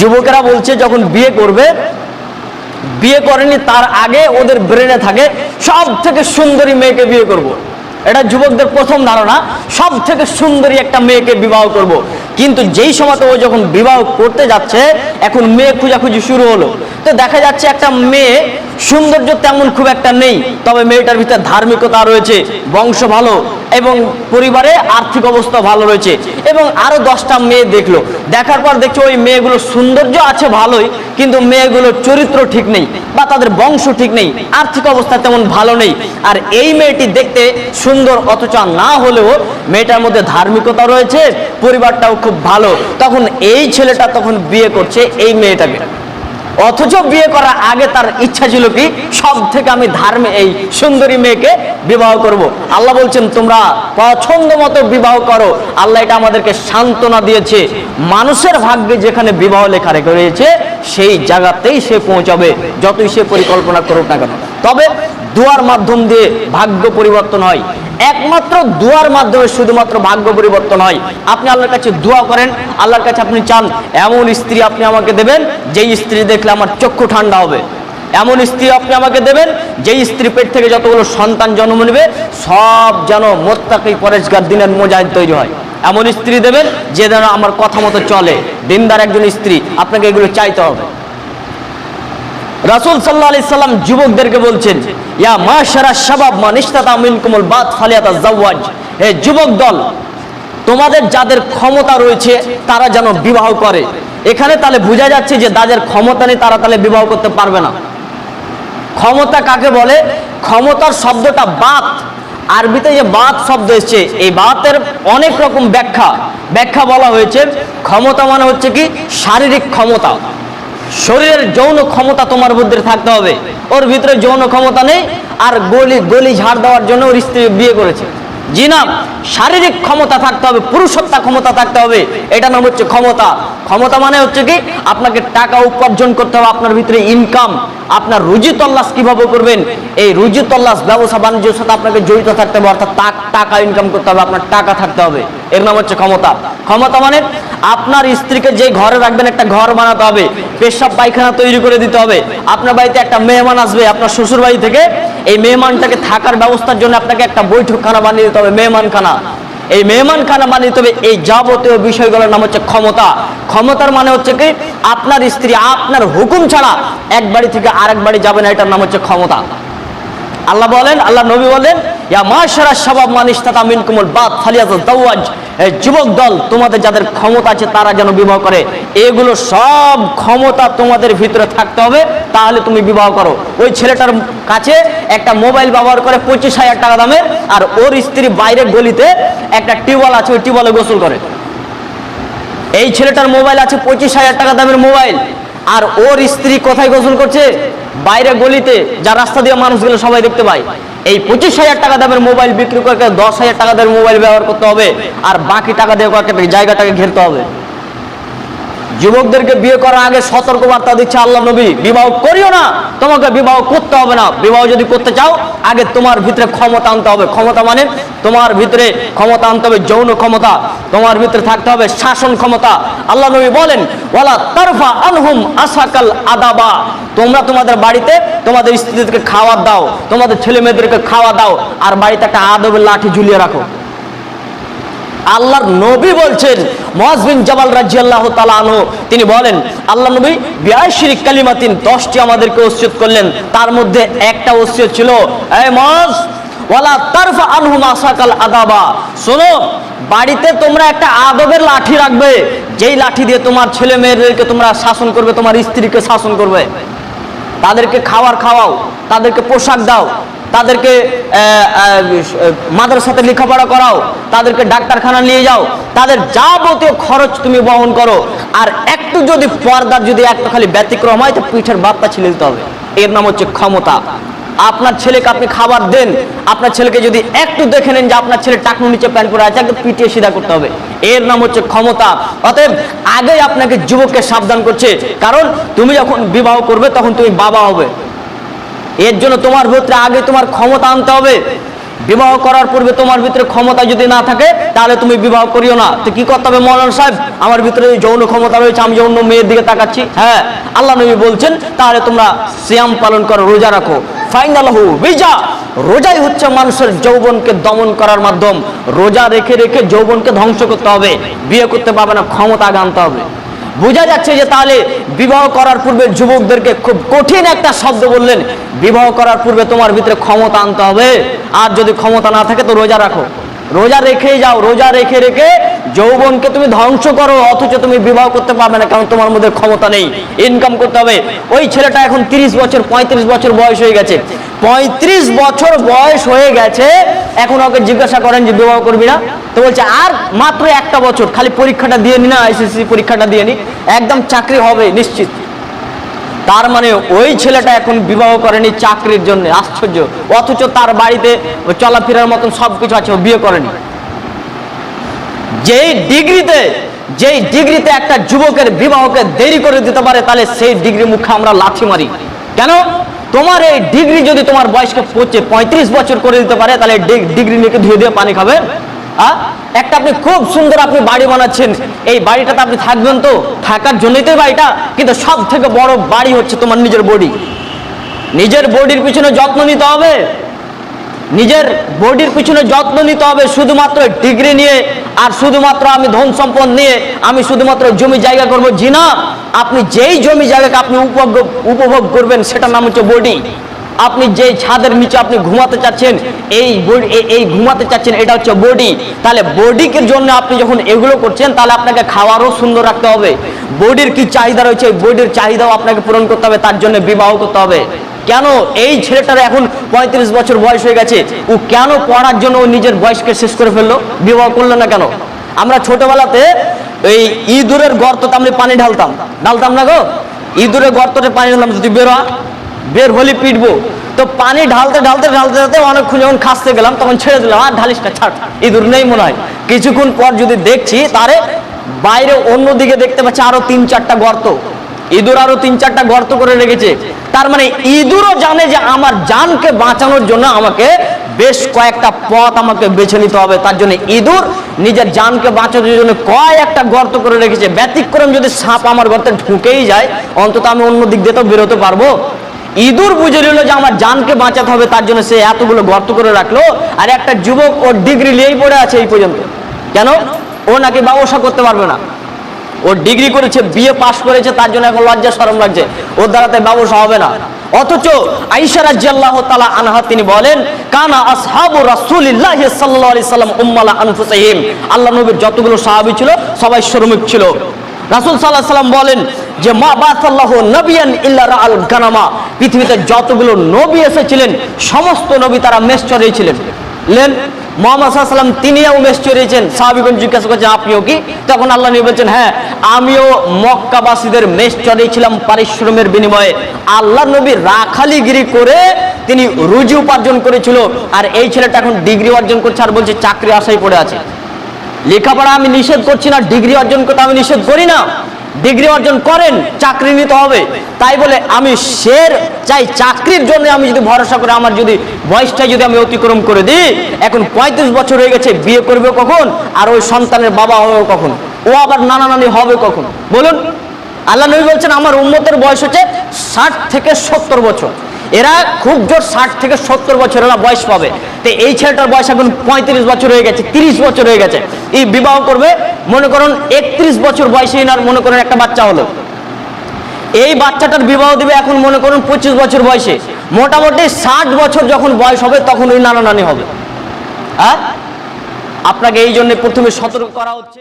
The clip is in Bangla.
যুবকেরা বলছে, যখন বিয়ে করবে, বিয়ে করেনি, তার আগে ওদের ব্রেনে থাকে সব থেকে সুন্দরী মেয়েকে বিয়ে করব। এটা যুবকদের প্রথম ধারণা সব থেকে সুন্দরী একটা মেয়েকে বিবাহ করব। কিন্তু যেই সময় ও যখন বিবাহ করতে যাচ্ছে, এখন মেয়ে খোঁজাখুঁজি শুরু হলো তো দেখা যাচ্ছে একটা মেয়ে, সৌন্দর্য তেমন খুব একটা নেই, তবে মেয়েটার ভিতরে ধার্মিকতা রয়েছে, বংশ ভালো এবং পরিবারে আর্থিক অবস্থা ভালো রয়েছে। এবং আরও দশটা মেয়ে দেখল। দেখার পর দেখছ ওই মেয়েগুলো সৌন্দর্য আছে ভালোই, কিন্তু মেয়েগুলোর চরিত্র ঠিক নেই বা তাদের বংশ ঠিক নেই, আর্থিক অবস্থা তেমন ভালো নেই। আর এই মেয়েটি দেখতে সুন্দর, অথচ না হলেও মেয়েটার মধ্যে ধার্মিকতা রয়েছে, পরিবারটাও খুব ভালো। তখন এই ছেলেটা তখন বিয়ে করছে এই মেয়েটাকে। অথচ বিয়ে করার আগে তার ইচ্ছা ছিল কি? সব থেকে আমি ধার্মে এই সুন্দরী মেয়েকে বিবাহ করব। আল্লাহ বলছেন, তোমরা পছন্দ মতো বিবাহ করো। আল্লাহ এটা আমাদেরকে সান্ত্বনা দিয়েছে। মানুষের ভাগ্যে যেখানে বিবাহ লেখা রেখে রয়েছে, সেই জায়গাতেই সে পৌঁছাবে। যতই সে পরিকল্পনা করুক না কেন। তবে দুয়ার মাধ্যম দিয়ে ভাগ্য পরিবর্তন হয়। একমাত্র দুয়ার মাধ্যমে শুধুমাত্র ভাগ্য পরিবর্তন হয়। আপনি আল্লাহর কাছে দোয়া করেন, আল্লাহর কাছে আপনি চান, এমন স্ত্রী আপনি আমাকে দেবেন, যেই স্ত্রী দেখলে আমার চক্ষু ঠান্ডা হবে। এমন স্ত্রী আপনি আমাকে দেবেন, যেই স্ত্রী পেট থেকে যতগুলো সন্তান জন্ম নেবে, সব যেন মোত্তাকি পরেশগার দিনের মোজাহিদ তৈরি হয়। এমন স্ত্রী দেবেন, যে যেন আমার কথা মতো চলে। দিনদার একজন স্ত্রী, আপনাকে এগুলো চাইতে হবে। রাসূল সাল্লাল্লাহু আলাইহি সাল্লাম যুবকদেরকে বলছেন, ইয়া মাশারা শাবাব মান ইশতাতা মিনকুমুল বাত ফালিয়াতা জাওয়াজ হে যুবক দল, তোমাদের যাদের ক্ষমতা রয়েছে, তারা যেন বিবাহ করে। এখানে তাহলে বোঝা যাচ্ছে যে যাদের ক্ষমতা নেই, তারা তাহলে বিবাহ করতে পারবে না। ক্ষমতা কাকে বলে? ক্ষমতার শব্দটা বাত। আরবিতে যে বাত শব্দ এসছে, এই বাতের অনেক রকম ব্যাখ্যা। ব্যাখ্যা বলা হয়েছে, ক্ষমতা মানে হচ্ছে কি? শারীরিক ক্ষমতা। শরীরের যৌন ক্ষমতা তোমার মধ্যে থাকতে হবে। ওর ভিতরে যৌন ক্ষমতা নেই, আর গলি গলি ঝাড় দেওয়ার জন্য ওর স্ত্রী বিয়ে করেছে। জি না, শারীরিক ক্ষমতা থাকতে হবে, পুরুষত্বা ক্ষমতা থাকতে হবে। এটা নাম হচ্ছে ক্ষমতা। ক্ষমতা মানে হচ্ছে কি? আপনাকে টাকা উপার্জন করতে হবে, আপনার ভিতরে ইনকাম আপনার রুজি তল্লাস কীভাবে করবেন? এই রুজি তল্লাস ব্যবসা বাণিজ্যের সাথে আপনাকে জড়িত থাকতে হবে, অর্থাৎ টাকা ইনকাম করতে হবে, আপনার টাকা থাকতে হবে। এর নাম হচ্ছে ক্ষমতা। ক্ষমতা মানে আপনার স্ত্রীকে যে ঘরে রাখবেন, একটা ঘর বানাতে হবে, পেশাব পায়খানা তৈরি করে দিতে হবে। আপনার বাড়িতে একটা মেহমান আসবে, আপনার শ্বশুর বাড়ি থেকে, এই মেহমানটাকে থাকার ব্যবস্থার জন্য আপনাকে একটা বৈঠকখানা বানিয়ে দিতে হবে, মেহমানখানা। এই মেহমানখানা বানিয়ে দিতে হবে, এই যাবতীয় বিষয়গুলোর নাম হচ্ছে ক্ষমতা। ক্ষমতার মানে হচ্ছে কি, আপনার স্ত্রী আপনার হুকুম ছাড়া এক বাড়ি থেকে আরেক বাড়ি যাবে না, এটার নাম হচ্ছে ক্ষমতা। আল্লাহ বলেন, আল্লাহ নবী বলেন, ইয়া মাশারা শাবাব মানিস্তাতা মিনকুমুল বাত ফালিয়াত দাওয়াজ। যুবক দল, তোমাদের যাদের ক্ষমতা আছে তারা যেন বিবাহ করে। এগুলো সব ক্ষমতা তোমাদের ভিতরে থাকতে হবে, তাহলে তুমি বিবাহ করো। ওই ছেলেটার কাছে একটা মোবাইল ব্যবহার করে পঁচিশ হাজার টাকা দামের আর ওর স্ত্রী বাইরে গলিতে একটা টিউবওয়েল আছে, ওই টিউবওয়েলে গোসল করে। এই ছেলেটার মোবাইল আছে পঁচিশ হাজার টাকা দামের মোবাইল, আর ওর স্ত্রী কোথায় গোসল করছে? বাইরে গলিতে যা রাস্তা দিয়ে মানুষগুলো সবাই দেখতে পায়। এই পঁচিশ হাজার টাকা দামের মোবাইল বিক্রি করে দশ হাজার টাকা দামের মোবাইল ব্যবহার করতে হবে, আর বাকি টাকা দিয়ে কয়েকটা জায়গাটাকে ঘেরতে হবে। যুবকদেরকে বিয়ে করার আগে সতর্ক বার্তা দিচ্ছে আল্লাহ নবী, বিবাহ করিও না, তোমাকে বিবাহ করতে হবে না। বিবাহ যদি করতে চাও, আগে তোমার ভিতরে ক্ষমতা আনতে হবে। ক্ষমতা মানে তোমার ভিতরে ক্ষমতা আনতে হবে, যৌন ক্ষমতা। তোমার ভিতরে থাকতে হবে শাসন ক্ষমতা। আল্লাহ নবী বলেন, ওয়ালা তারফা আনহুম আসাকাল আদাবা। তোমরা তোমাদের বাড়িতে তোমাদের স্ত্রীদেরকে খাওয়া দাও, তোমাদের ছেলে মেয়েদেরকে খাওয়া দাও, আর বাড়িতে একটা আদবের লাঠি ঝুলিয়ে রাখো। আল্লাহর নবী বলছেন মুয়াজ বিন জাবাল রাদিয়াল্লাহু তাআলা আনহু, তিনি বলেন আল্লাহ নবী বিআশরি কালিমাতিন 10টি আমাদেরকে ওসিয়ত করলেন। তার মধ্যে একটা ওসিয়ত ছিল এই মুয়াজ ওয়ালা তারফা আনহুম আসাকাল আদাবা। শোনো, বাড়িতে তোমরা একটা আদবের লাঠি রাখবে, যেই লাঠি দিয়ে তোমার ছেলে মেয়েদেরকে তোমরা শাসন করবে, তোমার স্ত্রীকে শাসন করবে। তাদেরকে খাবার খাওয়াও, তাদেরকে পোশাক দাও তাদেরকে মাদ্রাসাতে লেখাপড়া করাও, তাদেরকে ডাক্তারখানা নিয়ে যাও, তাদের যাবতীয় খরচ তুমি বহন করো। আর একটু যদি পর্দার যদি একটা খালি ব্যতিক্রম হয়, তো পিঠের বার্তা ছিলে দিতে হবে। এর নাম হচ্ছে ক্ষমতা। আপনার ছেলেকে আপনি খাবার দেন, আপনার ছেলেকে যদি একটু দেখে নেন যে আপনার ছেলে টাকনু নিচে প্যান্ট পরে আছে, একদম পিটিয়ে সিধা করতে হবে। এর নাম হচ্ছে ক্ষমতা। অতএব আগেই আপনাকে যুবককে সাবধান করছে। কারণ তুমি যখন বিবাহ করবে, তখন তুমি বাবা হবে। এর জন্য তোমার ভিতরে আগে তোমার ক্ষমতা আনতে হবে। বিবাহ করার পূর্বে তোমার ভিতরে ক্ষমতা যদি না থাকে, তাহলে তুমি বিবাহ করিও না। তো কি করতে হবে মৌলানা সাহেব? আমার ভিতরে যৌন ক্ষমতা রয়েছে, আমি যৌন মেয়ের দিকে তাকাচ্ছি। হ্যাঁ আল্লাহ নবী বলছেন, তাহলে তোমরা শ্যাম পালন করো, রোজা রাখো। ফাইনাল হু বিজা, রোজাই হচ্ছে মানুষের যৌবনকে দমন করার মাধ্যম। রোজা রেখে রেখে যৌবনকে ধ্বংস করতে হবে, বিয়ে করতে পারবে না, ক্ষমতা আগে আনতে হবে। বোঝা যাচ্ছে যে তাহলে বিবাহ করার পূর্বে যুবকদেরকে খুব কঠিন একটা শব্দ বললেন, বিবাহ করার পূর্বে তোমার ভিতরে ক্ষমতা আনতে হবে। আর যদি ক্ষমতা না থাকে তো রোজা রাখো। রোজা রেখেই যাও, রোজা রেখে রেখে যৌবনকে তুমি ধ্বংস করো, অথচ তুমি বিবাহ করতে পারবে না, কারণ তোমার মধ্যে ক্ষমতা নেই ইনকাম করতে হবে। ওই ছেলেটা এখন তিরিশ বছর, পঁয়ত্রিশ বছর বয়স হয়ে গেছে। পঁয়ত্রিশ বছর বয়স হয়ে গেছে, এখন ওকে জিজ্ঞাসা করেন যে বিবাহ করবি না? তো বলছে, আর মাত্র একটা বছর, খালি পরীক্ষাটা দিয়ে নি না আইসিসি পরীক্ষাটা দিয়ে নি, একদম চাকরি হবে, নিশ্চিত। তার মানে ওই ছেলেটা এখন বিবাহ করেনি চাকরির জন্য, আশ্চর্য। অথচ তার বাড়িতে চলাফেরার মতন সব কিছু আছে, ও বিয়ে করেনি। যেই ডিগ্রিতে যেই ডিগ্রিতে একটা যুবকের বিবাহকে দেরি করে দিতে পারে, তাহলে সেই ডিগ্রি মুখে আমরা লাথি মারি। কেন? তোমার এই ডিগ্রি যদি তোমার বয়সকে পৌঁছে পঁয়ত্রিশ বছর করে দিতে পারে, তাহলে ডিগ্রি নিয়ে ধুয়ে দিয়ে পানি খাবেন আ? একটা আপনি খুব সুন্দর আপনি বাড়ি বানাচ্ছেন। এই বাড়িটাতে আপনি থাকবেন তো? থাকার জন্যই তো বাড়িটা। কিন্তু সব থেকে বড় বাড়ি হচ্ছে তোমার নিজের বডি। নিজের বডির পিছনে যত্ন নিতে হবে। নিজের বডির পিছনে যত্ন নিতে হবে শুধুমাত্র ডিগ্রি নিয়ে, আর শুধুমাত্র আমি ধন সম্পদ নিয়ে, আমি শুধুমাত্র জমি জায়গা করব। জি না, আপনি যেই জমি জায়গাকে আপনি উপভোগ উপভোগ করবেন, সেটার নাম হচ্ছে বডি। আপনি যেই ছাদের নিচে আপনি ঘুমাতে চাচ্ছেন, এই এই- ঘুমাতে চাচ্ছেন, এটা হচ্ছে বডি তাহলে বডিকে জন্য আপনি যখন এগুলো করছেন, তাহলে আপনাকে খাওয়ারও সুন্দর রাখতে হবে। বডির কি চাহিদা রয়েছে বডির চাহিদাও আপনাকে পূরণ করতে হবে, তার জন্য বিবাহ করতে হবে। কেন এই ছেলেটার এখন পঁয়ত্রিশ বছর বয়স হয়ে গেছে, ও কেন পড়ার জন্য ও নিজের বয়সকে শেষ করে ফেলল? বিবাহ করল না কেন? আমরা ছোটবেলাতে এই ইঁদুরের গর্ততে আমরা পানি ঢালতাম। ঢালতাম না গো? ইঁদুরের গর্ততে পানি ঢালতাম, যদি বেরো বের হলে পিটবো। তো পানি ঢালতে ঢালতে ঢালতে ঢালতে অনেকক্ষণ যখন খাসতে গেলাম, তখন ছেড়ে দিলাম আর ঢালিস না ছাড়, ইঁদুর নেই মনে হয়। কিছুক্ষণ পর যদি দেখছি, তারে বাইরে অন্যদিকে দেখতে পাচ্ছি আরও তিন চারটা গর্ত। ইঁদুর আরও তিন চারটা গর্ত করে রেখেছে। তার মানে ইঁদুরও জানে যে আমার জানকে বাঁচানোর জন্য আমাকে বেশ কয়েকটা পথ আমাকে বেছে নিতে হবে। তার জন্য ইঁদুর নিজের জানকে বাঁচানোর জন্য কয়েকটা গর্ত করে রেখেছে। ব্যতিক্রম যদি সাপ আমার গর্তে ঢুকেই যায়, অন্তত আমি অন্য দিক দিয়ে তো বেরোতে পারব। ইঁদুর বুঝে নিল যে আমার জানকে বাঁচাতে হবে, তার জন্য সে এতগুলো গর্ত করে রাখল, আর একটা যুবক ওর ডিগ্রি নিয়েই পড়ে আছে এই পর্যন্ত। কেন? ও নাকি ব্যবসা করতে পারবে না। ও ডিগ্রি করেছে, বিএ পাশ করেছে, তার জন্য এখন লজ্জা, শরম লাগছে। ওর দ্বারাতে ব্যবসা হবে না। অথচ আইসা রাজিয়াল্লাহ তালা আনহা তিনি বলেন, কানা আসহাবু রাসূলিল্লাহ আলাইহি সাল্লাম উম্মালা আনফুসাহিম। আল্লাহ নবীর যতগুলো সাহাবী ছিল, সবাই শ্রমিক ছিল। রাসূল আলাইহি সাল্লাম বলেন যে মা বাসাল্লাহু নবিয়ান ইল্লা রাআল গানামা। পৃথিবীতে যতগুলো নবী এসেছিলেন, সমস্ত নবী তারা মেষ চড়িয়েছিলেন লেন, মোহাম্মদ তিনিও মেষ চড়িয়েছেন সাহাবিগঞ্জ জিজ্ঞাসা করছেন, আপনিও কি? তখন আল্লাহ নবী বলছেন হ্যাঁ আমিও মক্কাবাসীদের মেষ চড়িয়েছিলাম পারিশ্রমের বিনিময়ে। আল্লাহ নবী রাখালিগিরি করে তিনি রুজি উপার্জন করেছিল। আর এই ছেলেটা এখন ডিগ্রি অর্জন করছে আর বলছে, চাকরি আশায় পড়ে আছে। লেখাপড়া আমি নিষেধ করছি না, ডিগ্রি অর্জন করতে আমি নিষেধ করি না। ডিগ্রি অর্জন করেন, চাকরি নিতে হবে। তাই বলে আমি শের চাই, চাকরির জন্য আমি যদি ভরসা করে, আমার যদি বয়সটা যদি আমি অতিক্রম করে দিই, এখন পঁয়ত্রিশ বছর হয়ে গেছে, বিয়ে করবে কখন? আর ওই সন্তানের বাবা হবে কখন? ও আবার নানা নানি হবে কখন? বলুন। আল্লাহ নবী বলছেন, আমার উন্মতের বয়স হচ্ছে ষাট থেকে সত্তর বছর। এরা খুব জোর ষাট থেকে সত্তর বছর এরা বয়স পাবে। তো এই ছেলেটার বয়স এখন পঁয়ত্রিশ বছর হয়ে গেছে, তিরিশ বছর হয়ে গেছে। এই বিবাহ করবে মনে করুন একত্রিশ বছর বয়সে এনার মনে করেন একটা বাচ্চা হলো। এই বাচ্চাটার বিবাহ দিবে এখন মনে করুন পঁচিশ বছর বয়সে। মোটামুটি ষাট বছর যখন বয়স হবে তখন ওই নানা নানি হবে। হ্যাঁ আপনাকে এই জন্য প্রথমে সতর্ক করা হচ্ছে।